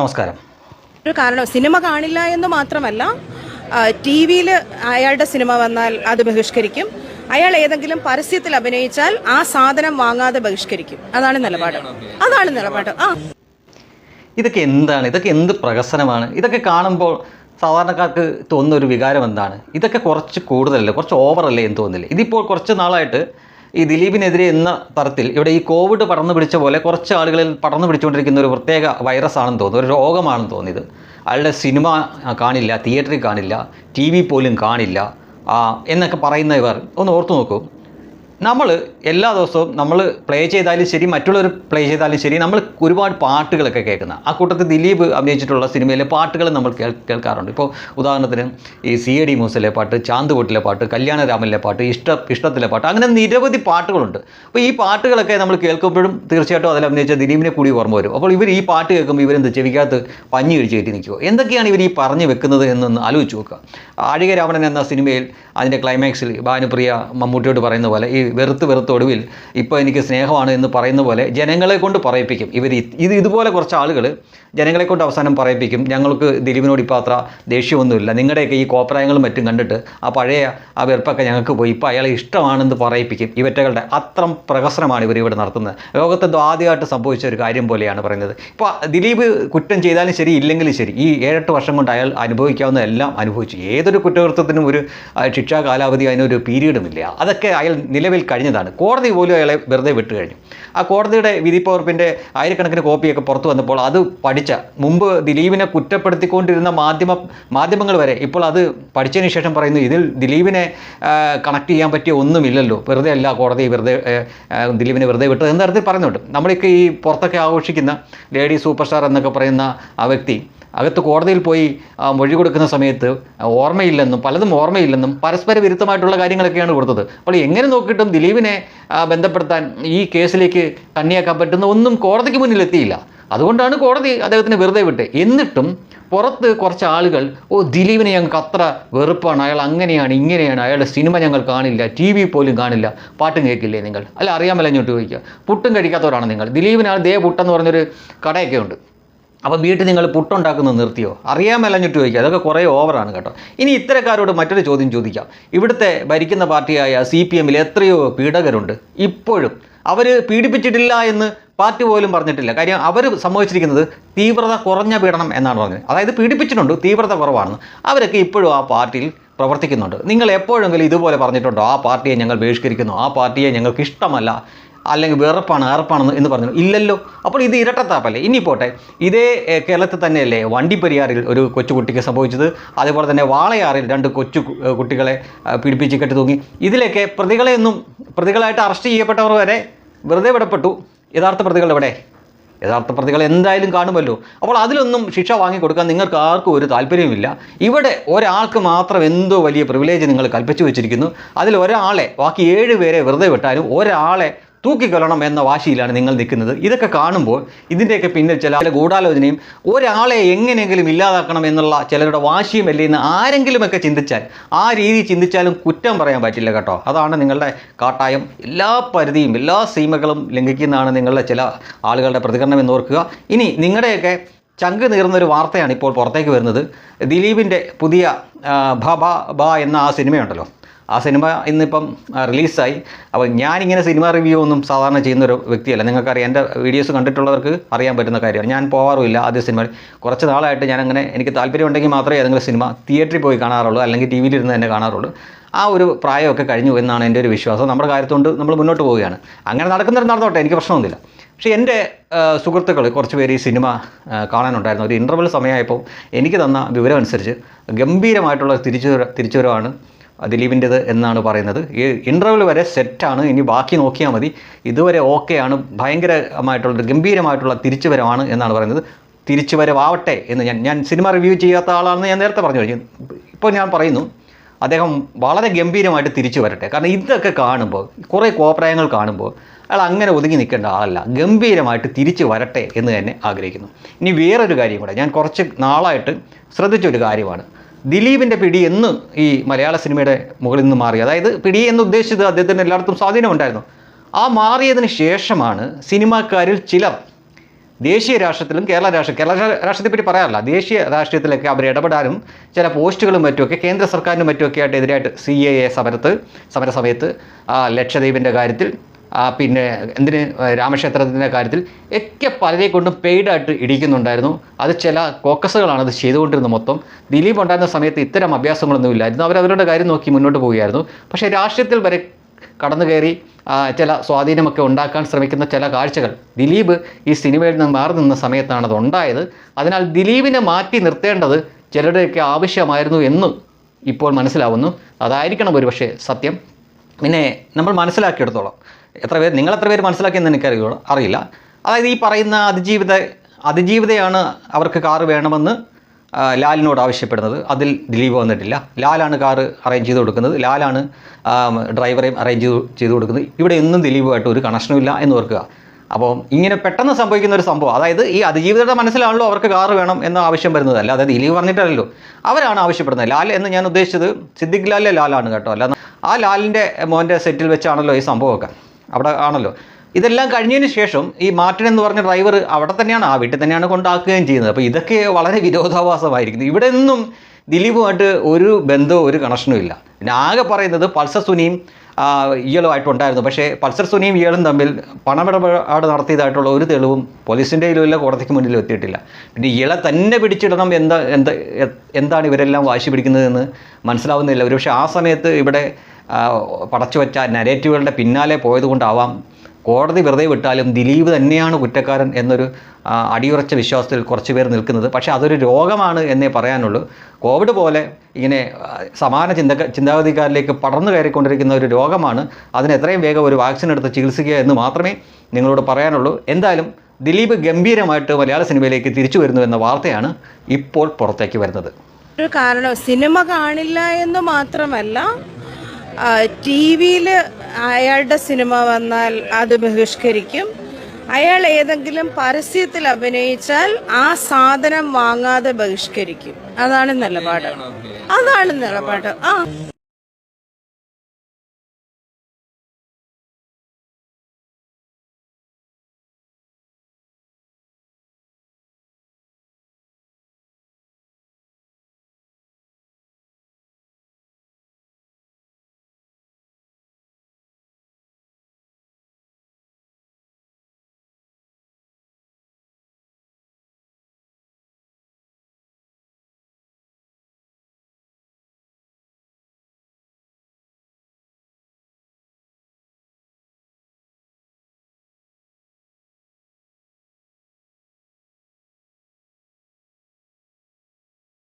നമസ്കാരം. ഒരു കാരണം സിനിമ കാണില്ല എന്ന് മാത്രമല്ല ടി വിയിൽ അയാളുടെ സിനിമ വന്നാൽ അത് ബഹിഷ്കരിക്കും. അയാൾ ഏതെങ്കിലും പരസ്യത്തിൽ അഭിനയിച്ചാൽ ആ സാധനം വാങ്ങാതെ ബഹിഷ്കരിക്കും. അതാണ് നിലപാട്. അതാണ് നിലപാട്. ആ. ഇതൊക്കെ എന്താണ്? ഇതൊക്കെ എന്ത് പ്രഹസനമാണ്? ഇതൊക്കെ കാണുമ്പോൾ സാധാരണക്കാർക്ക് തോന്നുന്ന ഒരു വികാരം എന്താണ്? ഇതൊക്കെ കുറച്ച് കൂടുതലല്ലേ? കുറച്ച് ഓവറല്ലേ എന്ന് തോന്നില്ലേ ഇതിപ്പോൾ കുറച്ച് നാളായിട്ട് ഈ ദിലീപിനെതിരെ എന്ന തരത്തിൽ ഇവിടെ ഈ കോവിഡ് പടർന്നു പിടിച്ച പോലെ കുറച്ച് ആളുകളിൽ പടർന്നു പിടിച്ചുകൊണ്ടിരിക്കുന്ന ഒരു പ്രത്യേക വൈറസ് ആണെന്ന് തോന്നുന്നു ഒരു രോഗമാണെന്ന് തോന്നിയത്. അയാളുടെ സിനിമ കാണില്ല തിയേറ്ററിൽ കാണില്ല ടി വി പോലും കാണില്ല. എന്നൊക്കെ പറയുന്ന ഇവർ ഒന്ന് ഓർത്തു നോക്കൂ. നമ്മൾ എല്ലാ ദിവസവും നമ്മൾ പ്ലേ ചെയ്താലും ശരി മറ്റുള്ളവർ പ്ലേ ചെയ്താലും ശരി നമ്മൾ ഒരുപാട് പാട്ടുകളൊക്കെ കേൾക്കുന്ന. ആ കൂട്ടത്തിൽ ദിലീപ് അഭിനയിച്ചിട്ടുള്ള സിനിമയിലെ പാട്ടുകൾ നമ്മൾ കേൾക്കാറുണ്ട്. ഇപ്പോൾ ഉദാഹരണത്തിന് ഈ സി എ ഡി മൂസിലെ പാട്ട് ചാന്തുകൊട്ടിലെ പാട്ട് കല്യാണരാമനിലെ പാട്ട് ഇഷ്ട ഇഷ്ടത്തിലെ പാട്ട് അങ്ങനെ നിരവധി പാട്ടുകളുണ്ട്. അപ്പോൾ ഈ പാട്ടുകളൊക്കെ നമ്മൾ കേൾക്കുമ്പോഴും തീർച്ചയായിട്ടും അതിൽ അഭിനയിച്ച ദിലീപിനെ കൂടി ഓർമ്മ വരും. അപ്പോൾ ഇവർ ഈ പാട്ട് കേൾക്കുമ്പോൾ ഇവരെന്ത് ചെവിക്കകത്ത് പഞ്ഞി കഴിച്ച് കയറ്റി നിൽക്കുമോ എന്തൊക്കെയാണ് ഇവർ ഈ പറഞ്ഞു വെക്കുന്നത് എന്നൊന്ന് ആലോചിച്ച് നോക്കുക. ആഴിക രാവണൻ എന്ന സിനിമയിൽ അതിന്റെ ക്ലൈമാക്സിൽ ഭാനുപ്രിയ മമ്മൂട്ടിയോട് പറയുന്ന പോലെ ഈ വെറുത്ത് വെറുത്ത് ഒടുവിൽ ഇപ്പോൾ എനിക്ക് സ്നേഹമാണ് എന്ന് പറയുന്ന പോലെ ജനങ്ങളെ കൊണ്ട് പറയിപ്പിക്കും. ഇവർ ഇത് ഇത് ഇതുപോലെ കുറച്ച് ആളുകൾ ജനങ്ങളെ കൊണ്ട് അവസാനം പറയിപ്പിക്കും. ഞങ്ങൾക്ക് ദിലീപിനോട് ഇപ്പോൾ അത്ര ദേഷ്യമൊന്നുമില്ല. നിങ്ങളുടെയൊക്കെ ഈ കോപ്രായങ്ങളും മറ്റും കണ്ടിട്ട് ആ പഴയ ആ വെറുപ്പൊക്കെ ഞങ്ങൾക്ക് പോയി. ഇപ്പോൾ അയാളെ ഇഷ്ടമാണെന്ന് പറയിപ്പിക്കും. ഇവറ്റകളുടെ അത്രം പ്രഹസനമാണ് ഇവർ ഇവിടെ നടത്തുന്നത്. ലോകത്തെന്തോ ആദ്യമായിട്ട് സംഭവിച്ച ഒരു കാര്യം പോലെയാണ് പറയുന്നത്. ഇപ്പോൾ ദിലീപ് കുറ്റം ചെയ്താലും ശരി ഇല്ലെങ്കിലും ശരി ഈ ഏഴെട്ട് വർഷം കൊണ്ട് അയാൾ അനുഭവിക്കാവുന്ന എല്ലാം അനുഭവിച്ചു. ഏതൊരു കുറ്റകൃത്യത്തിനും ഒരു ശിക്ഷാ കാലാവധി അതിനൊരു പീരീഡുമില്ല. അതൊക്കെ അയാൾ നിലവിൽ കഴിഞ്ഞതാണ്. കോടതി പോലും അയാളെ വെറുതെ വിട്ടു കഴിഞ്ഞു. ആ കോടതിയുടെ വിധിപ്പകർപ്പിന്റെ ആയിരക്കണക്കിന് കോപ്പിയൊക്കെ പുറത്തു വന്നപ്പോൾ അത് പഠിച്ച മുമ്പ് ദിലീപിനെ കുറ്റപ്പെടുത്തിക്കൊണ്ടിരുന്ന മാധ്യമ മാധ്യമങ്ങൾ വരെ ഇപ്പോൾ അത് പഠിച്ചതിന് ശേഷം പറയുന്നു ഇതിൽ ദിലീപിനെ കണക്ട് ചെയ്യാൻ പറ്റിയ ഒന്നുമില്ലല്ലോ. വെറുതെ അല്ല കോടതി വെറുതെ ദിലീപിനെ വെറുതെ വിട്ടത്. എന്ന തരത്തിൽ പറയുന്നുണ്ട് നമ്മളൊക്കെ ഈ പുറത്തൊക്കെ ആഘോഷിക്കുന്ന ലേഡി സൂപ്പർ സ്റ്റാർ എന്നൊക്കെ പറയുന്ന ആ വ്യക്തി അകത്ത് കോടതിയിൽ പോയി മൊഴി കൊടുക്കുന്ന സമയത്ത് ഓർമ്മയില്ലെന്നും പലതും ഓർമ്മയില്ലെന്നും പരസ്പര വിരുദ്ധമായിട്ടുള്ള കാര്യങ്ങളൊക്കെയാണ് കൊടുത്തത്. അപ്പോൾ എങ്ങനെ നോക്കിയിട്ടും ദിലീപിനെ ബന്ധപ്പെടുത്താൻ ഈ കേസിലേക്ക് കണ്ണിയാക്കാൻ പറ്റുന്ന ഒന്നും കോടതിക്ക് മുന്നിൽ എത്തിയില്ല. അതുകൊണ്ടാണ് കോടതി അദ്ദേഹത്തിന് വെറുതെ വിട്ട്. എന്നിട്ടും പുറത്ത് കുറച്ച് ആളുകൾ ഓ ദിലീപിനെ ഞങ്ങൾക്ക് അത്ര വെറുപ്പാണ്. അയാൾ അങ്ങനെയാണ് ഇങ്ങനെയാണ്. അയാളുടെ സിനിമ ഞങ്ങൾ കാണില്ല ടി വി പോലും കാണില്ല. പാട്ടും കേൾക്കില്ലേ നിങ്ങൾ? അല്ല അറിയാമല്ല ഇങ്ങോട്ട് ചോദിക്കുക. പുട്ടും കഴിക്കാത്തവരാണ് നിങ്ങൾ. ദിലീപിനാണ് ദേ പുട്ടെന്ന് പറഞ്ഞൊരു കടയൊക്കെ ഉണ്ട്. അപ്പോൾ വീട്ടിൽ നിങ്ങൾ പുട്ടുണ്ടാക്കുന്നത് നിർത്തിയോ? അറിയാൻ മേലഞ്ഞിട്ട് ചോദിക്കുക. അതൊക്കെ കുറേ ഓവറാണ് കേട്ടോ. ഇനി ഇത്തരക്കാരോട് മറ്റൊരു ചോദ്യം ചോദിക്കാം. ഇവിടുത്തെ ഭരിക്കുന്ന പാർട്ടിയായ സി പി എമ്മിൽ എത്രയോ പീഡകരുണ്ട്. ഇപ്പോഴും അവർ പീഡിപ്പിച്ചിട്ടില്ല എന്ന് പാർട്ടി പോലും പറഞ്ഞിട്ടില്ല. കാര്യം അവർ സംഭവിച്ചിരിക്കുന്നത് തീവ്രത കുറഞ്ഞ പീഡനം എന്നാണ് പറഞ്ഞത്. അതായത് പീഡിപ്പിച്ചിട്ടുണ്ട് തീവ്രത കുറവാണെന്ന് അവരൊക്കെ ഇപ്പോഴും ആ പാർട്ടിയിൽ പ്രവർത്തിക്കുന്നുണ്ട്. നിങ്ങൾ എപ്പോഴെങ്കിലും ഇതുപോലെ പറഞ്ഞിട്ടുണ്ടോ? ആ പാർട്ടിയെ ഞങ്ങൾ ബഹിഷ്കരിക്കുന്നു ആ പാർട്ടിയെ ഞങ്ങൾക്ക് ഇഷ്ടമല്ല. അല്ലെങ്കിൽ വെറുപ്പാണ് അറപ്പാണെന്ന് എന്ന് പറഞ്ഞു. ഇല്ലല്ലോ. അപ്പോൾ ഇത് ഇരട്ടത്താപ്പല്ലേ? ഇനി പോട്ടെ. ഇതേ കേരളത്തിൽ തന്നെയല്ലേ വണ്ടിപ്പെരിയാറിൽ ഒരു കൊച്ചുകുട്ടിക്ക് സംഭവിച്ചത്. അതുപോലെ തന്നെ വാളയാറിൽ രണ്ട് കൊച്ചു കുട്ടികളെ പീഡിപ്പിച്ച് കെട്ടി തൂങ്ങി. ഇതിലൊക്കെ പ്രതികളെയൊന്നും പ്രതികളായിട്ട് അറസ്റ്റ് ചെയ്യപ്പെട്ടവർ വരെ വെറുതെ വിടപ്പെട്ടു. യഥാർത്ഥ പ്രതികൾ എവിടെ? യഥാർത്ഥ പ്രതികൾ എന്തായാലും കാണുമല്ലോ. അപ്പോൾ അതിലൊന്നും ശിക്ഷ വാങ്ങിക്കൊടുക്കാൻ നിങ്ങൾക്ക് ആർക്കും ഒരു താല്പര്യമില്ല ഇവിടെ ഒരാൾക്ക് മാത്രം എന്തോ വലിയ പ്രിവിലേജ് നിങ്ങൾ കൽപ്പിച്ചു വെച്ചിരിക്കുന്നു. അതിൽ ഒരാളെ ബാക്കി ഏഴ് പേരെ വെറുതെ വിട്ടാലും ഒരാളെ തൂക്കിക്കൊല്ലണം എന്ന വാശിയിലാണ് നിങ്ങൾ നിൽക്കുന്നത്. ഇതൊക്കെ കാണുമ്പോൾ ഇതിന്റെയൊക്കെ പിന്നിൽ ചില ഗൂഢാലോചനയും ഒരാളെ എങ്ങനെയെങ്കിലും ഇല്ലാതാക്കണം എന്നുള്ള ചിലരുടെ വാശിയും അല്ലേ എന്ന് ആരെങ്കിലുമൊക്കെ ചിന്തിച്ചാൽ ആ രീതി ചിന്തിച്ചാലും കുറ്റം പറയാൻ പറ്റില്ല കേട്ടോ. അതാണ് നിങ്ങളുടെ കാട്ടായം. എല്ലാ പരിധിയും എല്ലാ സീമകളും ലംഘിക്കുന്നതാണ് നിങ്ങളുടെ ചില ആളുകളുടെ പ്രതികരണം എന്ന് ഓർക്കുക. ഇനി നിങ്ങളുടെയൊക്കെ ചങ്ക് നീർന്നൊരു വാർത്തയാണ് ഇപ്പോൾ പുറത്തേക്ക് വരുന്നത്. ദിലീപിന്റെ പുതിയ ഭ ബ എന്ന ആ സിനിമയുണ്ടല്ലോ. ആ സിനിമ ഇന്നിപ്പം റിലീസായി. അപ്പോൾ ഞാനിങ്ങനെ സിനിമ റിവ്യൂ ഒന്നും സാധാരണ ചെയ്യുന്ന ഒരു വ്യക്തിയല്ല. നിങ്ങൾക്കറിയാം എന്റെ വീഡിയോസ് കണ്ടിട്ടുള്ളവർക്ക് അറിയാൻ പറ്റുന്ന കാര്യമാണ്. ഞാൻ പോകാറുമില്ല ആദ്യ സിനിമ കുറച്ച് നാളായിട്ട് ഞാനങ്ങനെ എനിക്ക് താല്പര്യമുണ്ടെങ്കിൽ മാത്രമേ ഏതെങ്കിലും സിനിമ തിയേറ്ററിൽ പോയി കാണാറുള്ളൂ അല്ലെങ്കിൽ ടി വിയിലിരുന്ന് തന്നെ കാണാറുള്ളൂ. ആ ഒരു പ്രായമൊക്കെ കഴിഞ്ഞു എന്നാണ് എന്റെ ഒരു വിശ്വാസം. നമ്മുടെ കാര്യത്തോണ്ട് നമ്മൾ മുന്നോട്ട് പോവുകയാണ്. അങ്ങനെ നടക്കുന്നവർ നടന്നോട്ടെ എനിക്ക് പ്രശ്നമൊന്നുമില്ല. പക്ഷേ എന്റെ സുഹൃത്തുക്കൾ കുറച്ച് പേര് ഈ സിനിമ കാണാനുണ്ടായിരുന്നു. ഒരു ഇന്റർവൽ സമയമായപ്പോൾ എനിക്ക് തന്ന വിവരം അനുസരിച്ച് ഗംഭീരമായിട്ടുള്ള തിരിച്ചു തിരിച്ചുവരവാണ്. ദിലീപിന്റെത് എന്നാണ് പറയുന്നത്. ഈ ഇന്റർവൽ വരെ സെറ്റാണ് ഇനി ബാക്കി നോക്കിയാൽ മതി. ഇതുവരെ ഓക്കെയാണ് ഭയങ്കരമായിട്ടുള്ള ഗംഭീരമായിട്ടുള്ള തിരിച്ചുവരവാണ് എന്നാണ് പറയുന്നത്. തിരിച്ചുവരവാവട്ടെ എന്ന് ഞാൻ ഞാൻ സിനിമ റിവ്യൂ ചെയ്യാത്ത ആളാണെന്ന് ഞാൻ നേരത്തെ പറഞ്ഞു. കഴിഞ്ഞു ഇപ്പോൾ ഞാൻ പറയുന്നു അദ്ദേഹം വളരെ ഗംഭീരമായിട്ട് തിരിച്ചു വരട്ടെ കാരണം ഇതൊക്കെ കാണുമ്പോൾ കുറേ കോപ്രായങ്ങൾ കാണുമ്പോൾ അയാൾ അങ്ങനെ ഒതുങ്ങി നിൽക്കേണ്ട ആളല്ല. ഗംഭീരമായിട്ട് തിരിച്ചു വരട്ടെ എന്ന് തന്നെ ആഗ്രഹിക്കുന്നു. ഇനി വേറൊരു കാര്യം കൂടെ. ഞാൻ കുറച്ച് നാളായിട്ട് ശ്രദ്ധിച്ചൊരു കാര്യമാണ്. ദിലീപിന്റെ പിടി എന്ന് ഈ മലയാള സിനിമയുടെ മുകളിൽ നിന്ന് മാറി. അതായത് പിടി എന്ന് ഉദ്ദേശിച്ചത് അദ്ദേഹത്തിന് എല്ലായിടത്തും സ്വാധീനമുണ്ടായിരുന്നു ആ മാറിയതിന് ശേഷമാണ് സിനിമാക്കാരിൽ ചിലർ ദേശീയ രാഷ്ട്രീയത്തിലും കേരള രാഷ്ട്രം കേരള രാ- പറ്റി പറയാറില്ല. ദേശീയ രാഷ്ട്രീയത്തിലൊക്കെ അവർ ഇടപെടാനും ചില പോസ്റ്റുകളും മറ്റുമൊക്കെ കേന്ദ്ര സർക്കാരിനും മറ്റുമൊക്കെ ആയിട്ട് എതിരായിട്ട് സി എ എ സമരത്ത് സമരസമയത്ത് ലക്ഷദ്വീപിന്റെ കാര്യത്തിൽ പിന്നെ എന്തിന് രാമക്ഷേത്രത്തിന്റെ കാര്യത്തിൽ ഒക്കെ പലരെ കൊണ്ടും പെയ്ഡായിട്ട് ഇടിക്കുന്നുണ്ടായിരുന്നു. അത് ചില കോക്കസുകളാണ് അത് ചെയ്തുകൊണ്ടിരുന്നത് മൊത്തം. ദിലീപ് ഉണ്ടായിരുന്ന സമയത്ത് ഇത്തരം അഭ്യാസങ്ങളൊന്നും ഇല്ലായിരുന്നു. അവർ അവരുടെ കാര്യം നോക്കി മുന്നോട്ട് പോവുകയായിരുന്നു. പക്ഷേ രാഷ്ട്രീയത്തിൽ വരെ കടന്നു കയറി ചില സ്വാധീനമൊക്കെ ഉണ്ടാക്കാൻ ശ്രമിക്കുന്ന ചില കാഴ്ചകൾ. ദിലീപ് ഈ സിനിമയിൽ നിന്ന് മാറി നിന്ന സമയത്താണ് അത് ഉണ്ടായത്. അതിനാൽ ദിലീപിനെ മാറ്റി നിർത്തേണ്ടത് ചിലരുടെയൊക്കെ ആവശ്യമായിരുന്നു എന്ന് ഇപ്പോൾ മനസ്സിലാവുന്നു. അതായിരിക്കണം ഒരുപക്ഷെ സത്യം. പിന്നെ നമ്മൾ മനസ്സിലാക്കിയെടുത്തോളം. എത്ര പേര് നിങ്ങൾ എത്ര പേര് മനസ്സിലാക്കിയെന്ന് എനിക്കറിയോ അറിയില്ല. അതായത് ഈ പറയുന്ന അതിജീവിത അതിജീവിതയാണ് അവർക്ക് കാറ് വേണമെന്ന് ലാലിനോട് ആവശ്യപ്പെടുന്നത്. അതിൽ ദിലീപ് വന്നിട്ടില്ല. ലാലാണ് കാറ് അറേഞ്ച് ചെയ്ത് കൊടുക്കുന്നത്. ലാലാണ് ഡ്രൈവറെയും അറേഞ്ച് ചെയ്ത് കൊടുക്കുന്നത്. ഇവിടെ ഒന്നും ദിലീപുമായിട്ട് ഒരു കണക്ഷനുമില്ല എന്ന് ഓർക്കുക. അപ്പോൾ ഇങ്ങനെ പെട്ടെന്ന് സംഭവിക്കുന്ന ഒരു സംഭവം. അതായത് ഈ അതിജീവിതയുടെ മനസ്സിലാണല്ലോ അവർക്ക് കാറ് വേണം എന്ന ആവശ്യം വരുന്നതല്ല അതായത് ദിലീപ് പറഞ്ഞിട്ടല്ലോ അവരാണ് ആവശ്യപ്പെടുന്നത്. ലാൽ എന്ന് ഞാൻ ഉദ്ദേശിച്ചത് സിദ്ദിഖ് ലാലിലെ ലാലാണ് കേട്ടോ. അല്ല ആ ലാലിന്റെ മോന്റെ സെറ്റിൽ വെച്ചാണല്ലോ ഈ സംഭവമൊക്കെ. അവിടെ ആണല്ലോ. ഇതെല്ലാം കഴിഞ്ഞതിന് ശേഷം ഈ മാർട്ടിൻ എന്ന് പറഞ്ഞ ഡ്രൈവർ അവിടെ തന്നെയാണ് ആ വീട്ടിൽ തന്നെയാണ് കൊണ്ടാക്കുകയും ചെയ്യുന്നത്. അപ്പോൾ ഇതൊക്കെ വളരെ വിരോധാഭാസമായിരിക്കുന്നു. ഇവിടെ നിന്നും ദിലീപുമായിട്ട് ഒരു ബന്ധവും ഒരു കണക്ഷനും ഇല്ല. പിന്നെ ആകെ പറയുന്നത് പൾസർ സുനിയും ആ, ഇയാളുമായിട്ടുണ്ടായിരുന്നു പക്ഷേ പൾസർ സുനിയും ഇയാളും തമ്മിൽ പണമിടപാട് നടത്തിയതായിട്ടുള്ള ഒരു തെളിവും പോലീസിന്റെ ഇല്ല കോടതിക്ക് മുന്നിൽ എത്തിയിട്ടില്ല. പിന്നെ ഇയാളെ തന്നെ പിടിച്ചിടണം എന്താ എന്താ എന്താണ് ഇവരെല്ലാം വാശി പിടിക്കുന്നതെന്ന് മനസ്സിലാവുന്നില്ല. ഒരുപക്ഷെ ആ സമയത്ത് ഇവിടെ പടച്ചു വെച്ച നരേറ്റീവുകളുടെ പിന്നാലെ പോയതുകൊണ്ടാവാം കോടതി വെറുതെ വിട്ടാലും ദിലീപ് തന്നെയാണ് കുറ്റക്കാരൻ എന്നൊരു അടിയുറച്ച വിശ്വാസത്തിൽ കുറച്ച് പേർ നിൽക്കുന്നത്. പക്ഷേ അതൊരു രോഗമാണ് എന്നേ പറയാനുള്ളൂ. കോവിഡ് പോലെ ഇങ്ങനെ സമാന ചിന്ത ചിന്താഗതിക്കാരിലേക്ക് പടർന്നു കയറിക്കൊണ്ടിരിക്കുന്ന ഒരു രോഗമാണ്. അതിന് എത്രയും വേഗം ഒരു വാക്സിൻ എടുത്ത് ചികിത്സിക്കുക എന്ന് മാത്രമേ നിങ്ങളോട് പറയാനുള്ളൂ. എന്തായാലും ദിലീപ് ഗംഭീരമായിട്ട് മലയാള സിനിമയിലേക്ക് തിരിച്ചു വരുന്നു എന്ന വാർത്തയാണ് ഇപ്പോൾ പുറത്തേക്ക് വരുന്നത്. ഒരു കാരണം സിനിമ കാണില്ല എന്ന് മാത്രമല്ല ടി വിയിൽ അയാളുടെ സിനിമ വന്നാൽ അത് ബഹിഷ്കരിക്കും. അയാൾ ഏതെങ്കിലും പരസ്യത്തിൽ അഭിനയിച്ചാൽ ആ സാധനം വാങ്ങാതെ ബഹിഷ്കരിക്കും. അതാണ് നിലപാട്. അതാണ് നിലപാട്. ആ.